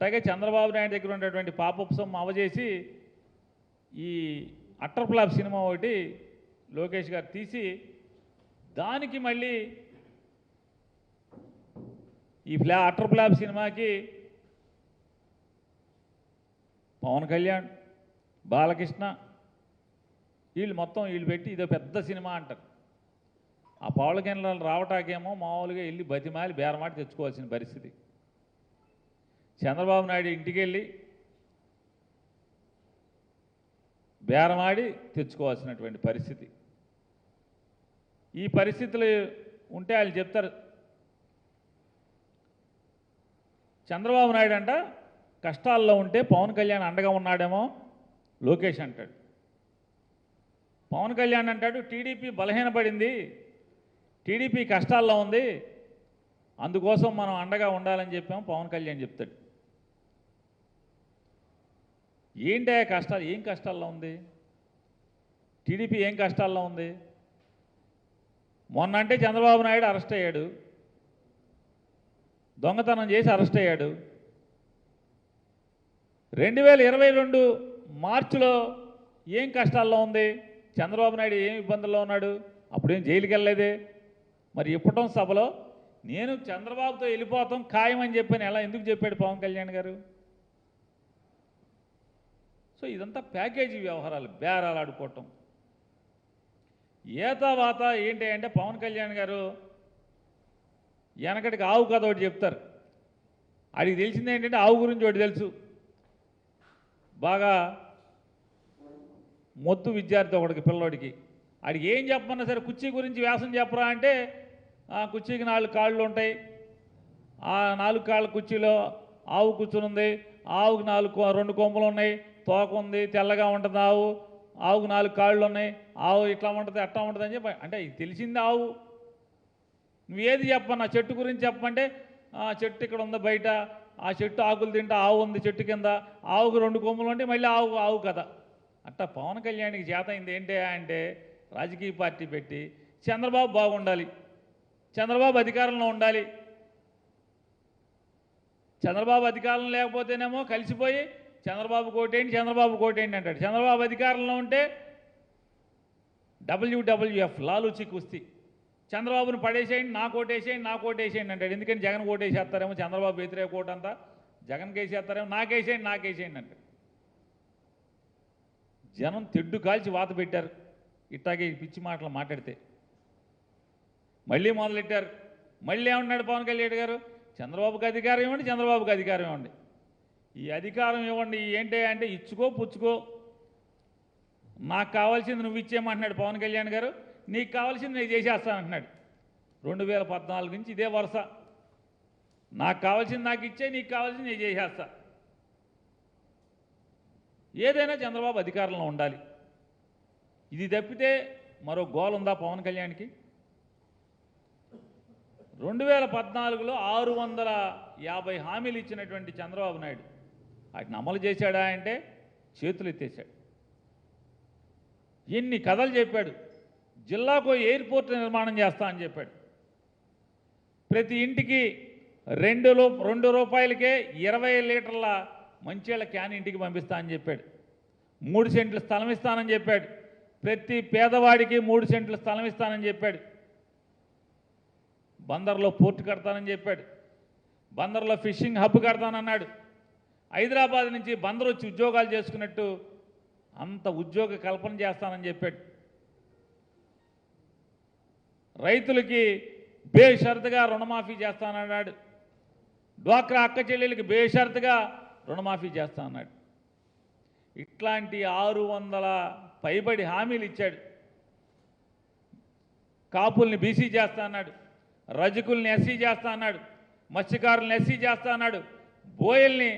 అట్లాగే చంద్రబాబు నాయుడు దగ్గర ఉన్నటువంటి పాపప్ సొమ్ము అవజేసి ఈ అట్టర్ ఫ్లాప్ సినిమా ఒకటి లోకేష్ గారు తీసి దానికి మళ్ళీ ఈ ఫ్లా అట్టర్ ఫ్లాప్ సినిమాకి పవన్ కళ్యాణ్ బాలకృష్ణ వీళ్ళు మొత్తం వీళ్ళు పెట్టి ఇదో పెద్ద సినిమా అంటారు. ఆ పవన్ కళ్యాణ్ రావటాకేమో మామూలుగా వెళ్ళి బతిమాలి బేరమాటి తెచ్చుకోవాల్సిన పరిస్థితి. చంద్రబాబు నాయుడు ఇంటికి వెళ్ళి బేరమాడి తెచ్చుకోవాల్సినటువంటి పరిస్థితి. ఈ పరిస్థితులు ఉంటే వాళ్ళు చెప్తారు చంద్రబాబు నాయుడు అంట కష్టాల్లో ఉంటే పవన్ కళ్యాణ్ అండగా ఉన్నాడేమో లోకేష్ అంటాడు. పవన్ కళ్యాణ్ అంటాడు టీడీపీ బలహీనపడింది టీడీపీ కష్టాల్లో ఉంది అందుకోసం మనం అండగా ఉండాలని చెప్పాము పవన్ కళ్యాణ్ చెప్తాడు. ఏంటి కష్టాలు? ఏం కష్టాల్లో ఉంది? టీడీపీ ఏం కష్టాల్లో ఉంది? మొన్న అంటే చంద్రబాబు నాయుడు అరెస్ట్ అయ్యాడు. దొంగతనం చేసి అరెస్ట్ అయ్యాడు. రెండు వేల ఇరవై రెండు మార్చిలో ఏం కష్టాల్లో ఉంది? చంద్రబాబు నాయుడు ఏం ఇబ్బందుల్లో ఉన్నాడు? అప్పుడేం జైలుకి వెళ్ళలేదే? మరి ఇప్పటం సభలో నేను చంద్రబాబుతో వెళ్ళిపోతాం ఖాయం అని చెప్పాను ఎలా ఎందుకు చెప్పాడు పవన్ కళ్యాణ్ గారు? సో ఇదంతా ప్యాకేజీ వ్యవహారాలు బేరాలు ఆడుకోవటం. ఏతావాత ఏంటి అంటే పవన్ కళ్యాణ్ గారు వెనకటికి ఆవు కథ ఒకటి చెప్తారు. అడిగి తెలిసింది ఏంటంటే ఆవు గురించి ఒకటి తెలుసు. బాగా మొత్తు విద్యార్థి ఒకడికి పిల్లోడికి. అడిగి ఏం చెప్పమన్నా సరే కుర్చీ గురించి వ్యాసం చెప్పరా అంటే ఆ కుర్చీకి నాలుగు కాళ్ళు ఉంటాయి. ఆ నాలుగు కాళ్ళ కుర్చీలో ఆవు కూర్చుని ఉంది ఆవుకి నాలుగు రెండు కొమ్మలు ఉన్నాయి. తోక ఉంది తెల్లగా ఉంటుంది ఆవు ఆవుకు నాలుగు కాళ్ళు ఉన్నాయి ఆవు ఇట్లా ఉంటుంది అట్లా ఉంటుంది అని చెప్పి అంటే తెలిసింది ఆవు. నువ్వు ఏది చెప్పన్నా చెట్టు గురించి చెప్పమంటే ఆ చెట్టు ఇక్కడ ఉంది బయట ఆ చెట్టు ఆకులు తింటే ఆవు ఉంది చెట్టు కింద ఆవుకు రెండు కొమ్ములు ఉంటే మళ్ళీ ఆవు ఆవు కదా అట్టా పవన్ కళ్యాణ్కి చేత అయింది ఏంటి అంటే రాజకీయ పార్టీ పెట్టి చంద్రబాబు బాగుండాలి చంద్రబాబు అధికారంలో ఉండాలి. చంద్రబాబు అధికారం లేకపోతేనేమో కలిసిపోయి చంద్రబాబు కోటేంటి చంద్రబాబు కోటేంటి అంటాడు. చంద్రబాబు అధికారంలో ఉంటే డబ్ల్యూడబ్ల్యూఎఫ్ లాలూచి కుస్తీ. చంద్రబాబును పడేసేయండి నా కోటేసేయండి నా కోటేసేయండి అంటాడు. ఎందుకని జగన్ కోటేసేస్తారేమో చంద్రబాబు వ్యతిరేక కోట అంతా జగన్ కేసేస్తారేమో నాకేసేయండి నాకేసేయండి అంటాడు. జనం తెడ్డు కాల్చి వాత పెట్టారు ఇట్టాగే పిచ్చి మాటలు మాట్లాడితే. మళ్ళీ మొదలెట్టారు. మళ్ళీ ఏమన్నాడు పవన్ కళ్యాణ్ గారు? చంద్రబాబుకి అధికారం ఇవ్వండి చంద్రబాబుకి అధికారం ఇవ్వండి. ఈ అధికారం ఇవ్వండి ఏంటి అంటే ఇచ్చుకో పుచ్చుకో. నాకు కావాల్సింది నువ్వు ఇచ్చేయమంటున్నాడు పవన్ కళ్యాణ్ గారు. నీకు కావాల్సింది నేను చేసేస్తానంటున్నాడు రెండు వేల పద్నాలుగు నుంచి ఇదే వరుస. నాకు కావాల్సింది నాకు ఇచ్చే నీకు కావాల్సింది నేను చేసేస్తా. ఏదైనా చంద్రబాబు అధికారంలో ఉండాలి. ఇది తప్పితే మరో గోల్ ఉందా పవన్ కళ్యాణ్కి? రెండు వేల పద్నాలుగులో ఆరు వందల యాభై హామీలు ఇచ్చినటువంటి చంద్రబాబు నాయుడు. వాటిని అమలు చేశాడా అంటే చేతులు ఎత్తేశాడు. ఎన్ని కథలు చెప్పాడు. జిల్లాకు ఎయిర్పోర్ట్ నిర్మాణం చేస్తా అని చెప్పాడు. ప్రతి ఇంటికి రెండు రూ రెండు రూపాయలకే ఇరవై లీటర్ల మంచిళ్ళ క్యాన్ ఇంటికి పంపిస్తా అని చెప్పాడు. మూడు సెంట్లు స్థలం ఇస్తానని చెప్పాడు. ప్రతి పేదవాడికి మూడు సెంట్లు స్థలం ఇస్తానని చెప్పాడు. బందర్లో పోర్టు కడతానని చెప్పాడు. బందర్లో ఫిషింగ్ హబ్ కడతానన్నాడు. హైదరాబాద్ నుంచి బందర్ వచ్చి ఉద్యోగాలు చేసుకున్నట్టు అంత ఉద్యోగ కల్పన చేస్తానని చెప్పాడు. రైతులకి బేషరతుగా రుణమాఫీ చేస్తానన్నాడు. డ్వాక్రా అక్క చెల్లెలకి బేషరతుగా రుణమాఫీ చేస్తా అన్నాడు ఇట్లాంటి ఆరు వందల పైబడి హామీలు ఇచ్చాడు. కాపుల్ని బీసీ చేస్తా అన్నాడు రజకుల్ని ఎస్సీ చేస్తా అన్నాడు మత్స్యకారుల్ని ఎస్సీ చేస్తా అన్నాడు బోయల్ని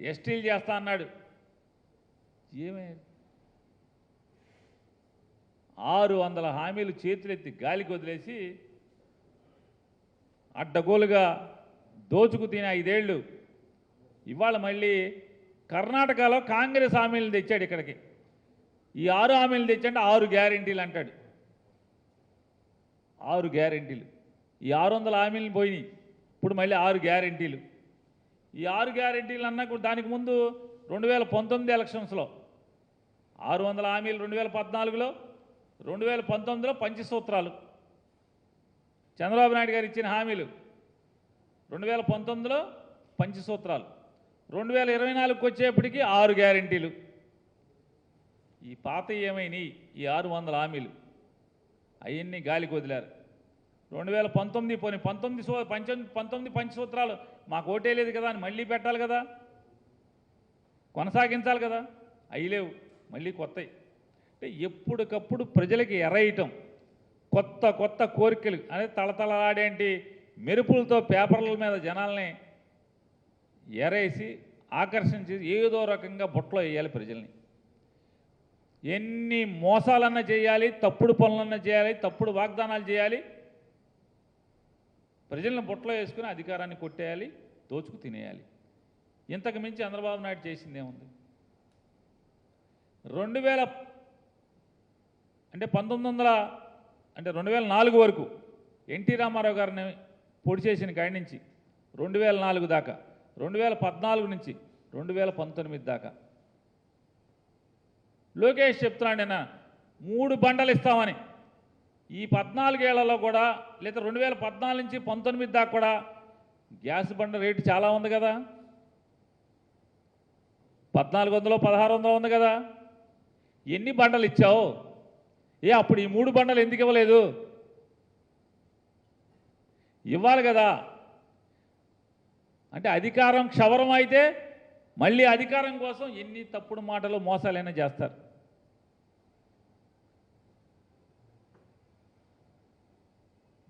ఎస్టీలు చేస్తా అన్నాడు. ఏమైంది ఆరు వందల హామీలు చేతులెత్తి గాలికి వదిలేసి అడ్డగోలుగా దోచుకు తినే ఐదేళ్ళు. ఇవాళ మళ్ళీ కర్ణాటకలో కాంగ్రెస్ హామీలు తెచ్చాడు ఇక్కడికి. ఈ ఆరు హామీలు తెచ్చంటే ఆరు గ్యారంటీలు అంటాడు. ఆరు గ్యారెంటీలు. ఈ ఆరు వందల హామీలు పోయినాయి. ఇప్పుడు మళ్ళీ ఆరు గ్యారెంటీలు. ఈ ఆరు గ్యారెంటీలు అన్నా కూడా దానికి ముందు రెండు వేల పంతొమ్మిది ఎలక్షన్స్లో ఆరు వందల హామీలు రెండు వేల పద్నాలుగులో రెండు వేల పంతొమ్మిదిలో పంచసూత్రాలు. చంద్రబాబు నాయుడు గారు ఇచ్చిన హామీలు రెండు వేల పంతొమ్మిదిలో పంచసూత్రాలు. రెండు వేల ఇరవై నాలుగుకి వచ్చేప్పటికి ఆరు గ్యారెంటీలు. ఈ పాత ఏమైనాయి? ఈ ఆరు వందల హామీలు. అవన్నీ గాలికి వదిలారు. రెండు వేల పంతొమ్మిది పోనీ పంతొమ్మిది సో పంచ పంతొమ్మిది పంచసూత్రాలు మాకు ఓటే లేదు కదా అని మళ్ళీ పెట్టాలి కదా? కొనసాగించాలి కదా? అయ్యలేవు మళ్ళీ కొత్తవి అంటే ఎప్పటికప్పుడు ప్రజలకి ఎరయటం కొత్త కొత్త కోరికలు అదే తళతళలాడేంటి మెరుపులతో పేపర్ల మీద జనాల్ని ఎరేసి ఆకర్షించి ఏదో రకంగా బుట్టలో వేయాలి ప్రజల్ని. ఎన్ని మోసాలన్నా చేయాలి తప్పుడు పనులన్నా చేయాలి తప్పుడు వాగ్దానాలు చేయాలి ప్రజలను బుట్టలో వేసుకుని అధికారాన్ని కొట్టేయాలి దోచుకు తినేయాలి. ఇంతకు మించి చంద్రబాబు నాయుడు చేసిందేముంది రెండు వేల అంటే పంతొమ్మిది వందల అంటే రెండు వేల నాలుగు వరకు ఎన్టీ రామారావు గారిని పొడి చేసిన కాడి నుంచి రెండు వేల నాలుగు దాకా రెండు వేల పద్నాలుగు నుంచి రెండు వేల పంతొమ్మిది దాకా. లోకేష్ చెప్తున్నాడు నేను మూడు బండలు ఇస్తామని. ఈ పద్నాలుగేళ్ళలో కూడా లేదా రెండు వేల పద్నాలుగు నుంచి పంతొమ్మిది దాకా కూడా గ్యాస్ బండ రేటు చాలా ఉంది కదా. పద్నాలుగు వందలు పదహారు వందలు ఉంది కదా. ఎన్ని బండలు ఇచ్చావు? ఏ అప్పుడు ఈ మూడు బండలు ఎందుకు ఇవ్వలేదు? ఇవ్వాలి కదా. అంటే అధికారం క్షవరం అయితే మళ్ళీ అధికారం కోసం ఎన్ని తప్పుడు మాటలు మోసాలైనా చేస్తారు.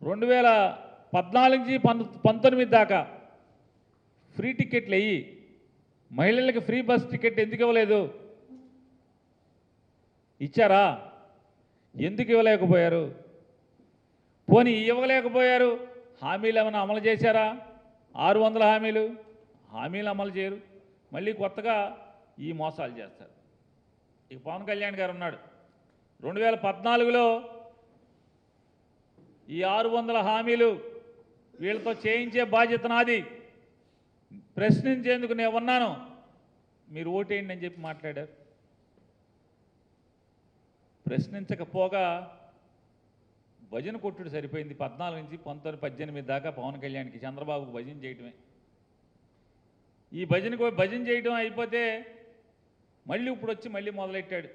రెండు వేల పద్నాలుగు నుంచి పంత పంతొమ్మిది దాకా ఫ్రీ టికెట్లు వెయ్యి మహిళలకు ఫ్రీ బస్ టికెట్ ఎందుకు ఇవ్వలేదు? ఇచ్చారా? ఎందుకు ఇవ్వలేకపోయారు? పోనీ ఇవ్వలేకపోయారు. హామీలు ఏమైనా అమలు చేశారా? ఆరు వందల హామీలు. హామీలు అమలు చేయరు. మళ్ళీ కొత్తగా ఈ మోసాలు చేస్తారు. ఇక పవన్ కళ్యాణ్ గారు ఉన్నాడు. రెండు వేల పద్నాలుగులో ఈ ఆరు వందల హామీలు వీళ్ళతో చేయించే బాధ్యత నాది. ప్రశ్నించేందుకు నేను ఉన్నాను. మీరు ఓటేయండి అని చెప్పి మాట్లాడారు. ప్రశ్నించకపోగా భజన కొట్టుడు సరిపోయింది. పద్నాలుగు నుంచి పంతొమ్మిది పద్దెనిమిది దాకా పవన్ కళ్యాణ్కి చంద్రబాబుకు భజన చేయటమే. ఈ భజనకు భజన చేయటం అయిపోతే మళ్ళీ ఇప్పుడు వచ్చి మళ్ళీ మొదలెట్టాడు.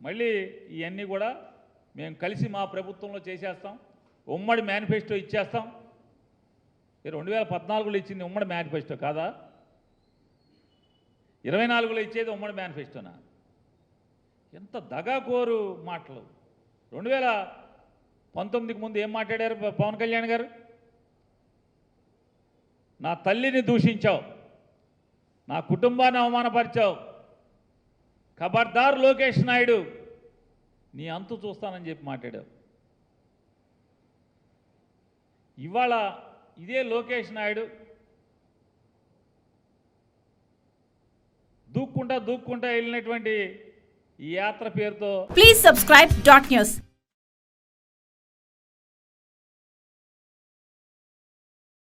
మళ్ళీ ఇవన్నీ కూడా మేము కలిసి మా ప్రభుత్వంలో చేసేస్తాం. ఉమ్మడి మేనిఫెస్టో ఇచ్చేస్తాం. రెండు వేల పద్నాలుగులో ఇచ్చింది ఉమ్మడి మేనిఫెస్టో కాదా? ఇరవై నాలుగులో ఇచ్చేది ఉమ్మడి మేనిఫెస్టోనా? ఎంత దగాకోరు మాటలు. రెండు వేల పంతొమ్మిదికి ముందు ఏం మాట్లాడారు పవన్ కళ్యాణ్ గారు? నా తల్లిని దూషించావు. నా కుటుంబాన్ని అవమానపరిచావు. ఖబర్దార్ లోకేష్ నాయుడు నీ అంతు చూస్తానని చెప్పి మాట్లాడావు. ఇవాళ ఇదే లోకేష్ నాయుడు దూక్కుంటా దూక్కుంటా వెళ్ళినటువంటి ఈ యాత్ర పేరుతో ప్లీజ్ సబ్స్క్రైబ్ డాట్ న్యూస్